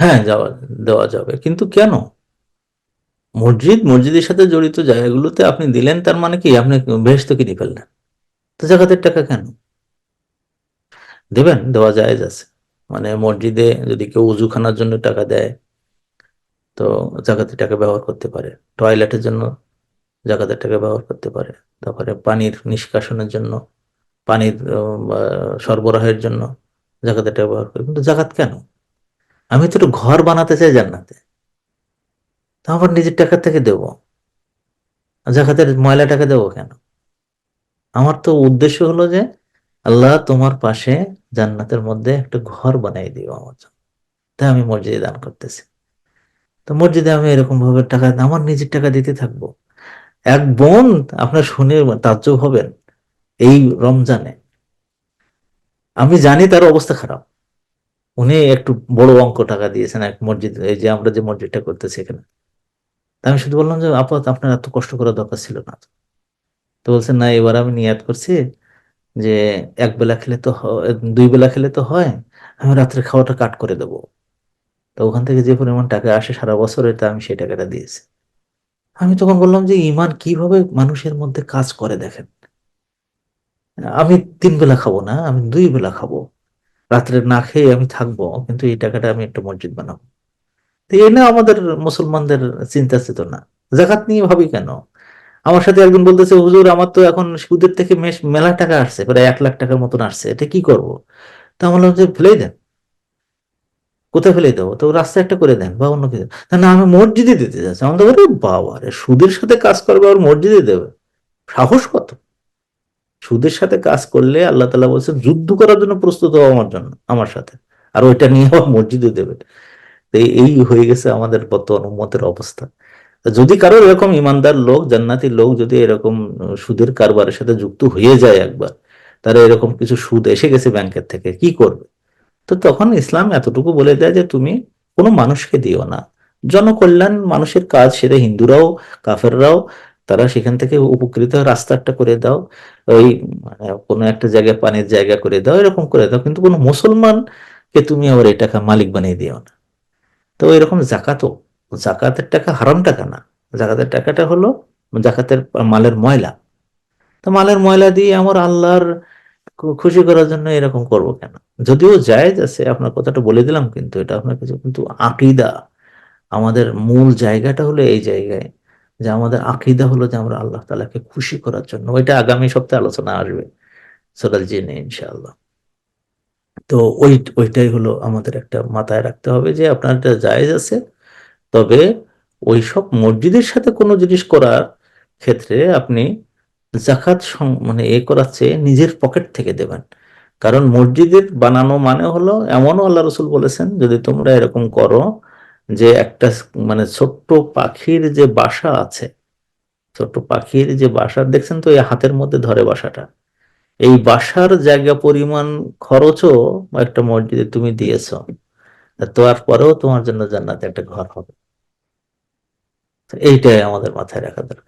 হ্যাঁ যাওয়া, দেওয়া যাবে। কিন্তু কেন? মসজিদ, মসজিদের সাথে জড়িত জায়গাগুলোতে আপনি দিলেন, তার মানে কি? আপনি বেহেস্ত কিনে ফেললেন। তো জাকাতের টাকা কেন? দেবেন, দেওয়া যায় আছে। মানে মসজিদে যদি কেউ উজুখানার জন্য টাকা দেয়, তো জাকাতের টাকা ব্যবহার করতে পারে। টয়লেটের জন্য জাকাতের টাকা ব্যবহার করতে পারে। তারপরে পানির নিষ্কাশনের জন্য, পানির সরবরাহের জন্য জাকাতের টাকা ব্যবহার করে। কিন্তু জাকাত কেন? আমি তো একটু ঘর বানাতে চাই জান্নাতে। তা আবার নিজের টাকা থেকে দেবো। জাকাতের ময়লা টাকা দেবো কেন? আমার তো উদ্দেশ্য হলো যে আল্লাহ তোমার পাশে জান্নাতের মধ্যে একটা ঘর বানাই দিও আমার জন্য। তাই আমি মসজিদে দান করতেছি। তো মসজিদে আমি এরকম ভাবে টাকা, আমার নিজের টাকা দিতে থাকব। এক বোন, আপনার শুনে তাজ্জব হবেন এই রমজানে। আমি জানি তার অবস্থা খারাপ। উনি একটু বড় অঙ্ক টাকা দিয়েছেন এক মসজিদ, এই যে আমরা যে মসজিদটা করতেছি এখানে। আমি শুধু বললাম যে আপাতত আপনার এত কষ্ট করার দরকার ছিল না। তো বলছেন, না, এবার আমি নিয়াত করছি যে, এক বেলা খেলে তো দুই বেলা খেলে তো হয়, আমি রাত্রে খাওয়াটা কাট করে দেবো। তো ওখান থেকে যে পরিমাণ টাকা আসে সারা বছরে, তা আমি সেই টাকাটা দিয়েছি। আমি তখন বললাম যে, ইমান কীভাবে মানুষের মধ্যে কাজ করে দেখেন? আমি তিন বেলা খাব না, আমি দুই বেলা খাব। রাত্রে না খেয়ে আমি থাকব, কিন্তু এই টাকাটা আমি একটা মসজিদ বানাবো। তো এই না আমাদের মুসলমানদের চিন্তা চেতনা। জাকাত নিয়ে ভাবি কেন? আমার সাথে একজন বলতেছে, হুজুর, আমার তো এখন সুদের থেকে মেশ মেলা টাকা আসছে, প্রায় এক লাখ টাকার মতন আসছে, এটা কি করব? তা আমি বললাম যে, ফেলেই দেন। কোথায় ফেলে দেবো? তো রাস্তা একটা করে দেন বা অন্য কিছু। না, আমি মসজিদে দিতে যাচ্ছি। আমাদের বাবা রে সুদের সাথে কাজ করবে আর মসজিদে দেবে? সাহস কত? সুদের সাথে কাজ করলে আল্লাহ তালা বলছেন, যুদ্ধ করার জন্য প্রস্তুত হওয়া আমার জন্য, আমার সাথে। আর ওইটা নিয়ে আবার মসজিদে দেবে তো এই- হয়ে গেছে আমাদের বর্তমান উম্মতের অবস্থা। যদি কারোর এরকম ইমানদার লোক, জান্নাতি লোক যদি এরকম সুদের কারবারের সাথে যুক্ত হয়ে যায় একবার তারা এরকম কিছু সুদ এসে গেছে ব্যাংকের থেকে, কি করবে? তো তখন ইসলাম এতটুকু বলে দেয় যে, তুমি কোনো মানুষকে দিও না। জনকল্যাণ মানুষের কাজ সেটা হিন্দুরাও, কাফেররাও তারা সেখান থেকে উপকৃত রাস্তা একটা করে দাও, ওই মানে কোনো একটা জায়গায় পানির জায়গা করে দাও, এরকম করে দাও, কিন্তু কোনো মুসলমানকে তুমি আবার এই টাকা মালিক বানিয়ে দিও না। তো এরকম জাকাতও জাকাতের টাকা হারাম টাকা না। জাকাতের টাকাটা হলো জাকাতের মালের ময়লা। তো মালের ময়লা দিয়ে আমার আল্লাহর খুশি করার জন্য এরকম করব কেন? যদিও জায়েজ আছে, আপনার কথাটা বলে দিলাম, কিন্তু এটা আপনার কিছু কিন্তু আকিদা। আমাদের মূল জায়গাটা হলো এই জায়গায় যে আমাদের আকিদা হলো যে আমরা আল্লাহ তালাকে খুশি করার জন্য। ওইটা আগামী সপ্তাহে আলোচনা আসবে সোরাল জিনে ইনশাআল্লাহ। তো ওই, ওইটাই হলো আমাদের একটা মাথায় রাখতে হবে যে আপনার একটা জায়েজ আছে, তবে ওই সব মসজিদের সাথে কোনো জিনিস করার ক্ষেত্রে আপনি জাকাত মানে এ করার চেয়ে নিজের পকেট থেকে দেবেন। কারণ মসজিদের বানানো মানে হলো এমনও আল্লাহ রসুল বলেছেন, যদি তোমরা এরকম করো যে একটা মানে ছোট্ট পাখির যে বাসা আছে, ছোট্ট পাখির যে বাসা, দেখছেন তো এই হাতের মধ্যে ধরে বাসাটা। এই বাসার জায়গা পরিমাণ খরচও একটা মসজিদে তুমি দিয়েছ দিয়েছ পরেও তোমার জন্য জান্নাতে একটা ঘর হবে। এইটাই আমাদের মাথায় রাখা দরকার।